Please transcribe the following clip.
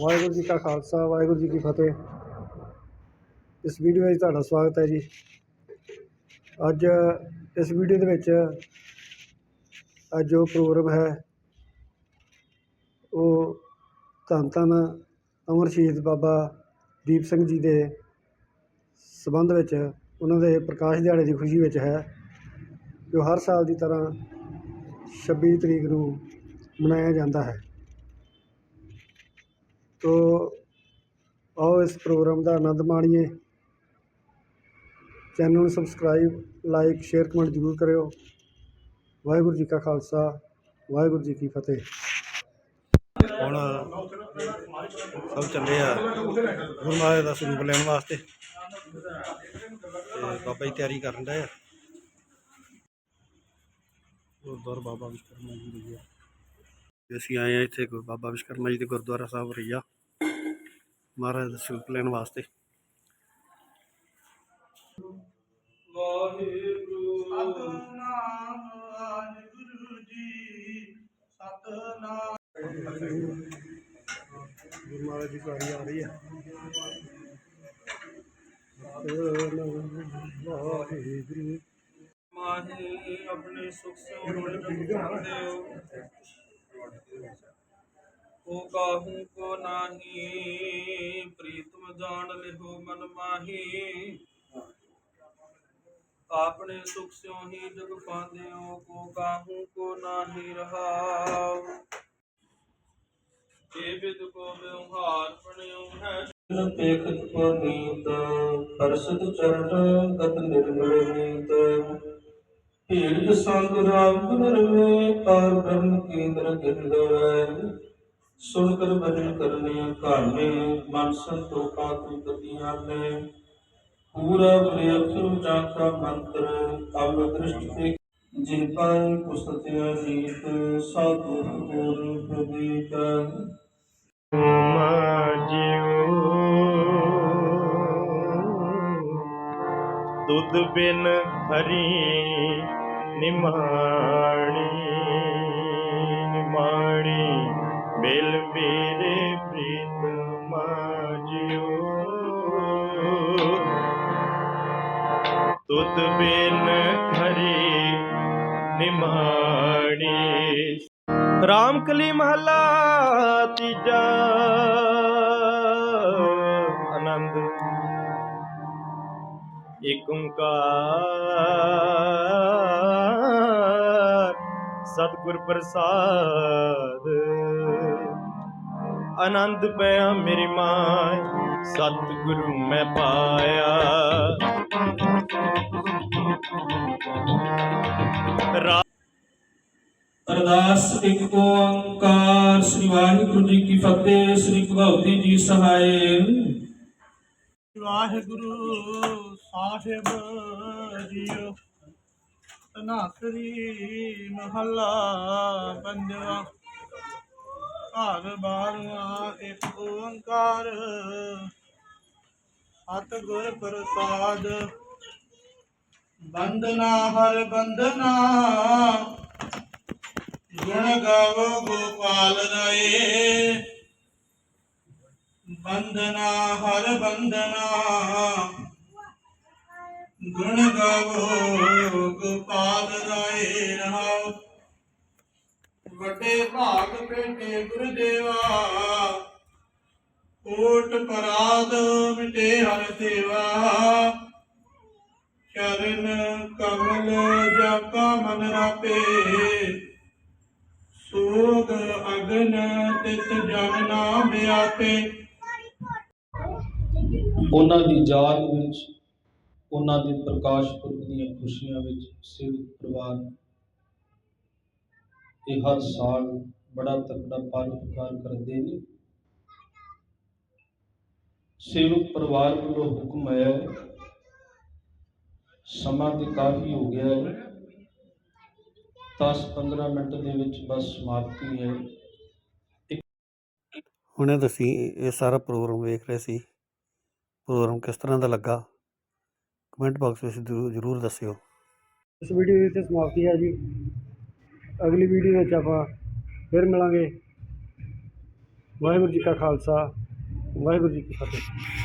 ਵਾਹਿਗੁਰੂ ਜੀ ਕਾ ਖਾਲਸਾ, ਵਾਹਿਗੁਰੂ ਜੀ ਕੀ ਫਤਿਹ। ਇਸ ਵੀਡੀਓ ਵਿੱਚ ਤੁਹਾਡਾ ਸਵਾਗਤ ਹੈ ਜੀ। ਅੱਜ, ਇਸ ਵੀਡੀਓ ਦੇ ਵਿੱਚ ਅੱਜ ਜੋ ਪ੍ਰੋਗਰਾਮ ਹੈ, ਉਹ ਧੰਨ ਧੰਨ ਅਮਰ ਸ਼ਹੀਦ ਬਾਬਾ ਦੀਪ ਸਿੰਘ ਜੀ ਦੇ ਸਬੰਧ ਵਿੱਚ, ਉਹਨਾਂ ਦੇ ਪ੍ਰਕਾਸ਼ ਦਿਹਾੜੇ ਦੀ ਖੁਸ਼ੀ ਵਿੱਚ ਹੈ, ਜੋ ਹਰ ਸਾਲ ਦੀ ਤਰ੍ਹਾਂ 26 ਤਰੀਕ ਨੂੰ ਮਨਾਇਆ ਜਾਂਦਾ ਹੈ। ਤੋ ਆਓ ਇਸ ਪ੍ਰੋਗਰਾਮ ਦਾ ਆਨੰਦ ਮਾਣੀਏ। ਚੈਨਲ ਨੂੰ ਸਬਸਕ੍ਰਾਈਬ ਲਾਈਕ ਸ਼ੇਅਰ ਕਮੈਂਟ ਜ਼ਰੂਰ ਕਰਿਓ। ਵਾਹਿਗੁਰੂ ਜੀ ਕਾ ਖਾਲਸਾ, ਵਾਹਿਗੁਰੂ ਜੀ ਕੀ ਫਤਿਹ। ਹੁਣ ਸਭ ਚੱਲੇ ਆ। ਗੁਰੂ ਮਹਾਰਾਜ ਦਾ ਸਰੂਪ ਲੈਣ ਵਾਸਤੇ। ਤੇ ਬਾਬਾ ਜੀ ਤਿਆਰੀ ਕਰਨ ਡਏ ਆ। ਗੁਰਦੁਆਰਾ ਬਾਬਾ ਵਿਸ਼ਕਰਮਾ ਜੀ ਦੀ ਆ। ਅਸੀਂ ਆਏ ਆ ਇੱਥੇ ਬਾਬਾ ਵਿਸ਼ਕਰਮਾ ਜੀ ਦੇ ਗੁਰਦੁਆਰਾ ਸਾਹਿਬ ਰਈਆ ਮਹਾਰਾਜ ਦਾ ਸਰੂਪ ਲੈਣ ਵਾਸਤੇ। ਵਾਹਿਗੁਰੂ ਸਤਨਾਮ ਵਾਹਿਗੁਰੂ ਜੀ ਸਤਨਾਮ ਗੁਰੂ ਮਹਾਰਾਜ ਦੀ ਵਾਰੀ ਆ ਰਹੀ ਹੈ। ਵਾਹਿਗੁਰੂ ਮਾਹੀ ਆਪਣੇ ਸੁਖ ਸੇ ਕਰਦੇ ਹੋ। ਕੋ ਕਾਹੂ ਕੋ ਨਾਹੀ, ਪ੍ਰੀਤਮ ਜਾਣ ਲਿਓ ਮਨ ਮਾਹੀ। ਆਪਣੇ ਸੁਖ ਸਿਓ ਹੀ ਜਗ ਪਾਉਂਦੇ ਕੋ ਕਾਹੂ ਕੋ ਨਾਹੀ ਰਹਾਉ। ਇਹ ਬਿਦ ਕੋ ਵਿਵਹਾਰ ਬਣਿਓ ਹੈ ਪੇਖਤ ਪਨੀਤ ਹਰਸਤ ਚਰਨ ਗਤ ਨਿਰਮਲ ਨੀਤ ਹੀਰ ਸੰਗ ਰਾਮ ਨਰਮੇ ਪਾਰ ਬ੍ਰਹਮ ਕੇਂਦਰ ਗਿੰਦਵੈ सुनकर भजन करने काने मन संतोखा तुम कतियाने पूरा प्रयत्न जाका मंत्र अब दृष्टि से जिन पर पुस्तया जीत साधु प्रदीप दूध बिन हरी निमाणी निमा ਮਿਲ ਮੇਰੇ ਪ੍ਰੀਤ ਮਾਜਿਓ। ਤੁਤ ਬਿਨ ਖਰੀ ਨਿਮਾਣੀ। ਰਾਮ ਕਲੀ ਮਹਲਾ ਤੀਜਾ। ਆਨੰਦ। ਏਕ ਓੰਕਾਰ। ਸਤਿਗੁਰ ਪ੍ਰਸਾਦ। ਆਨੰਦ ਪਿਆ ਮੇਰੀ ਮਾਂ ਸਤਿਗੁਰੂ ਮੈਂ ਪਾਇਆ। ਅਰਦਾਸ ਇੱਕ ਓੰਕਾਰ ਸ੍ਰੀ ਵਾਹਿਗੁਰੂ ਜੀ ਕੀ ਫਤਿਹ ਸ੍ਰੀ ਭਗਵਤੀ ਜੀ ਸਹਾਇ ਵਾਹਿਗੁਰੂ ਸਾਹਿਬ ਜੀਓ। ਤਨਾਸਰੀ ਮਹੱਲਾ ਪੰਜਵਾ। ਘਰ ਬਾਰਵਾ, ਇੱਕ ਓੰਕਾਰ। ਸਤਿਗੁਰ ਪ੍ਰਸਾਦ। ਬੰਦਨਾ ਹਰ ਬੰਦਨਾ ਗੁਣ ਗਾਵੋ ਗੋਪਾਲ ਰਾਏ। ਬੰਦਨਾ ਹਰ ਬੰਦਨਾ ਗੁਣ ਗਾਵੋ, ਗੋਪਾਲ ਰਾਏ ਰਹਾਓ। ਵੱਡੇ ਭਾਗ ਪੇਟੇ ਗੁਰਦੇਵਾ, ਕੋਟ ਪਰਾਦ ਮਿਟੇ ਹਰ ਸੇਵਾ। ਚਰਨ ਕਮਲ ਜਪਾ ਮਨ ਰਾਪੇ। ਸੋਗ ਅਗਨ ਤਿਤ ਜਨ ਨਾਮ ਆਪੇ। ਉਹਨਾਂ ਦੀ ਯਾਦ ਵਿੱਚ ਉਹਨਾਂ ਦੇ ਪ੍ਰਕਾਸ਼ ਪੁਰਬ ਦੀਆਂ ਖੁਸ਼ੀਆਂ ਵਿੱਚ ਸੇਵਕ ਪਰਿਵਾਰ ਇਹ ਹਰ ਸਾਲ ਬੜਾ ਤਕੜਾ ਪਰਉਪਕਾਰ ਕਰਦੇ ਨੇ। ਸੇਵਕ ਪਰਿਵਾਰ ਵੱਲੋਂ ਹੁਕਮ ਹੈ। ਸਮਾਂ ਤੇ ਕਾਫੀ ਹੋ ਗਿਆ ਹੈ। 10-15 ਮਿੰਟ ਦੇ ਵਿੱਚ ਬਸ ਸਮਾਪਤੀ ਹੈ। ਹੁਣੇ ਤੁਸੀਂ ਇਹ ਸਾਰਾ ਪ੍ਰੋਗਰਾਮ ਵੇਖ ਰਹੇ ਸੀ। ਪ੍ਰੋਗਰਾਮ ਕਿਸ ਤਰ੍ਹਾਂ ਦਾ ਲੱਗਾ? ਕਮੈਂਟ ਬਾਕਸ ਵਿੱਚ ਜ਼ਰੂਰ ਜ਼ਰੂਰ ਦੱਸਿਓ। ਇਸ ਵੀਡੀਓ ਦੀ ਇੱਥੇ ਸਮਾਪਤੀ ਹੈ ਜੀ। ਅਗਲੀ ਵੀਡੀਓ ਵਿੱਚ ਆਪਾਂ ਫਿਰ ਮਿਲਾਂਗੇ। ਵਾਹਿਗੁਰੂ ਜੀ ਕਾ ਖਾਲਸਾ, ਵਾਹਿਗੁਰੂ ਜੀ ਕੀ ਫਤਿਹ।